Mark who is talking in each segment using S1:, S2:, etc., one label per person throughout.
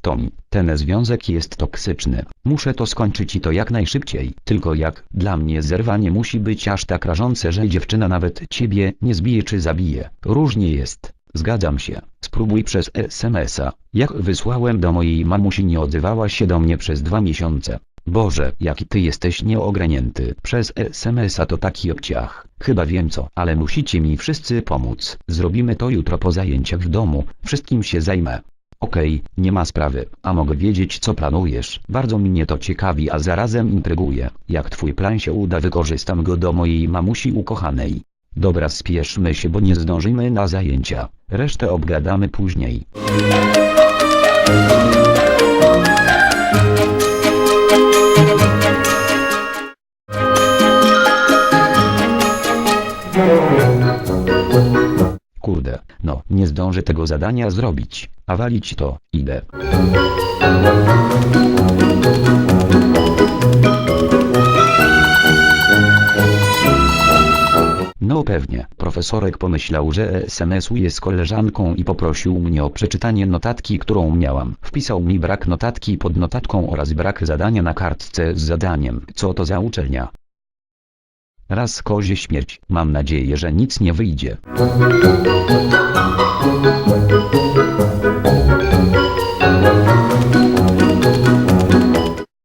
S1: Tom, ten związek jest toksyczny. Muszę to skończyć i to jak najszybciej. Tylko jak, dla mnie zerwanie musi być aż tak rażące, że dziewczyna nawet ciebie nie zbije czy zabije. Różnie jest. Zgadzam się. Spróbuj przez SMS-a. Jak wysłałem do mojej mamusi nie odzywała się do mnie przez dwa miesiące. Boże, jaki ty jesteś nieogranięty. Przez SMS-a to taki obciach. Chyba wiem co, ale musicie mi wszyscy pomóc. Zrobimy to jutro po zajęciach w domu. Wszystkim się zajmę. Okej, nie ma sprawy, a mogę wiedzieć co planujesz. Bardzo mnie to ciekawi, a zarazem intryguje. Jak twój plan się uda, wykorzystam go do mojej mamusi ukochanej. Dobra, spieszmy się, bo nie zdążymy na zajęcia. Resztę obgadamy później. Tego zadania zrobić, a walić to, idę. No pewnie, profesorek pomyślał, że SMS-uje z koleżanką i poprosił mnie o przeczytanie notatki, którą miałam. Wpisał mi brak notatki pod notatką oraz brak zadania na kartce z zadaniem. Co to za uczelnia? Raz kozie śmierć, mam nadzieję, że nic nie wyjdzie.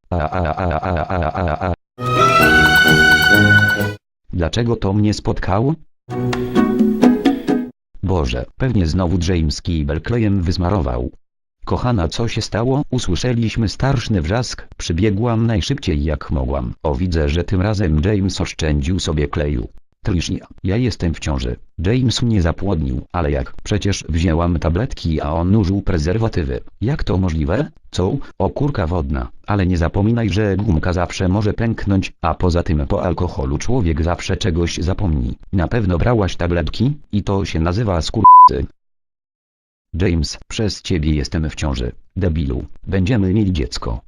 S1: A, a, a, a, a, a, a. Dlaczego to mnie spotkało? Boże, pewnie znowu James kibel klejem wysmarował. Kochana, co się stało? Usłyszeliśmy starszny wrzask, przybiegłam najszybciej jak mogłam. O, widzę, że tym razem James oszczędził sobie kleju. Tricia, ja jestem w ciąży. James mnie zapłodnił, ale jak? Przecież wzięłam tabletki, a on użył prezerwatywy. Jak to możliwe? Co? O kurka wodna. Ale nie zapominaj, że gumka zawsze może pęknąć, a poza tym po alkoholu człowiek zawsze czegoś zapomni. Na pewno brałaś tabletki? I to się nazywa skurcy. James, przez ciebie jestem w ciąży. Debilu, będziemy mieli dziecko.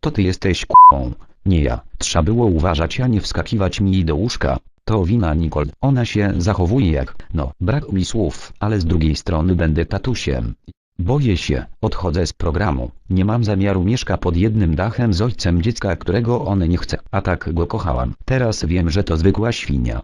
S1: To ty jesteś k***ą. Nie ja. Trzeba było uważać, a nie wskakiwać mi do łóżka. To wina Nicole. Ona się zachowuje jak, no, brak mi słów, ale z drugiej strony będę tatusiem. Boję się, odchodzę z programu. Nie mam zamiaru mieszka pod jednym dachem z ojcem dziecka, którego on nie chce, a tak go kochałam. Teraz wiem, że to zwykła świnia.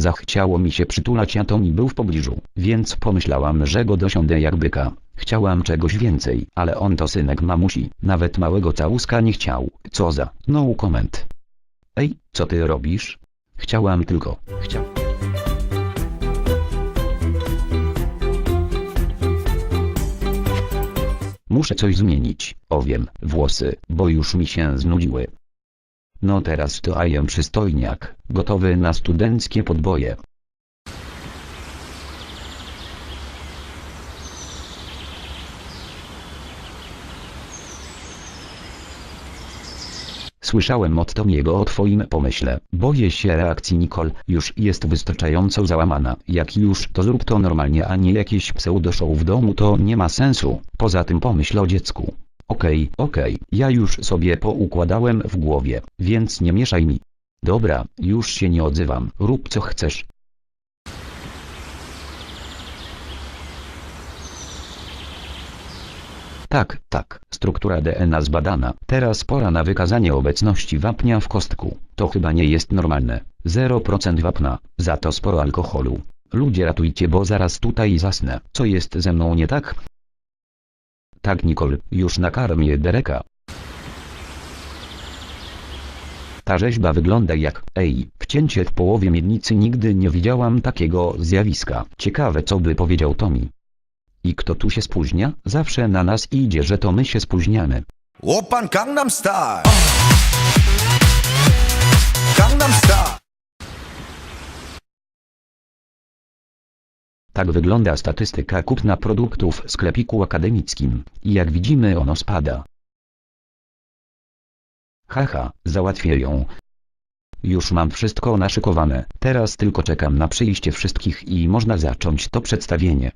S1: Zachciało mi się przytulać, a Tommy był w pobliżu, więc pomyślałam, że go dosiądę jak byka. Chciałam czegoś więcej, ale on to synek mamusi, nawet małego całuska nie chciał. Co za, no comment. Ej, co ty robisz? Chciałam tylko, chciał. Muszę coś zmienić, o wiem, włosy, bo już mi się znudziły. No teraz to am przystojniak, gotowy na studenckie podboje. Słyszałem od Tomiego o twoim pomyśle. Boję się reakcji Nicole, już jest wystarczająco załamana. Jak już to zrób to normalnie, a nie jakieś pseudo-show w domu to nie ma sensu. Poza tym pomyśl o dziecku. Okej, okej, ja już sobie poukładałem w głowie, więc nie mieszaj mi. Dobra, już się nie odzywam, rób co chcesz. Tak, tak, struktura DNA zbadana. Teraz pora na wykazanie obecności wapnia w kostku. To chyba nie jest normalne. 0% wapna, za to sporo alkoholu. Ludzie ratujcie, bo zaraz tutaj zasnę. Co jest ze mną nie tak? Tak Nicole, już nakarmię Dereka. Ta rzeźba wygląda jak, ej, wcięcie w połowie miednicy nigdy nie widziałam takiego zjawiska. Ciekawe co by powiedział Tomi. I kto tu się spóźnia, zawsze na nas idzie, że to my się spóźniamy.
S2: Opan Gangnam Style Gangnam Style
S1: Tak wygląda statystyka kupna produktów w sklepiku akademickim. I jak widzimy ono spada. Haha, załatwię ją. Już mam wszystko naszykowane. Teraz tylko czekam na przyjście wszystkich i można zacząć to przedstawienie.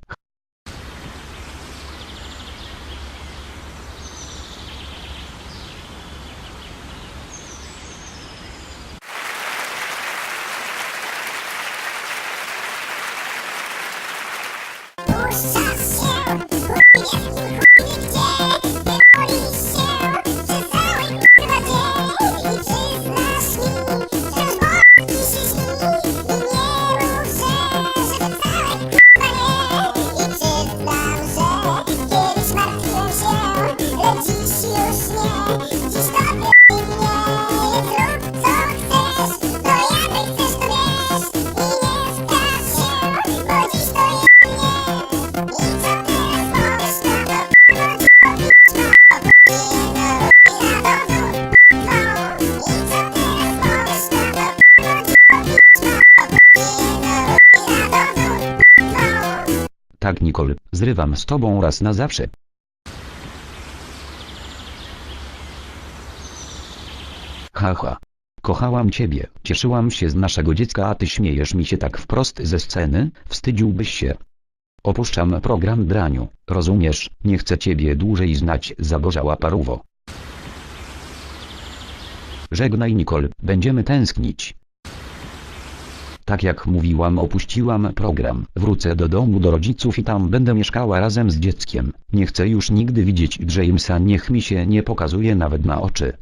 S1: Nicole, zrywam z tobą raz na zawsze. Haha. Kochałam ciebie, cieszyłam się z naszego dziecka a ty śmiejesz mi się tak wprost ze sceny, wstydziłbyś się. Opuszczam program draniu, rozumiesz, nie chcę ciebie dłużej znać zagorzała paruwo. Żegnaj Nicole, będziemy tęsknić. Tak jak mówiłam opuściłam program, wrócę do domu do rodziców i tam będę mieszkała razem z dzieckiem. Nie chcę już nigdy widzieć Jamesa niech mi się nie pokazuje nawet na oczy.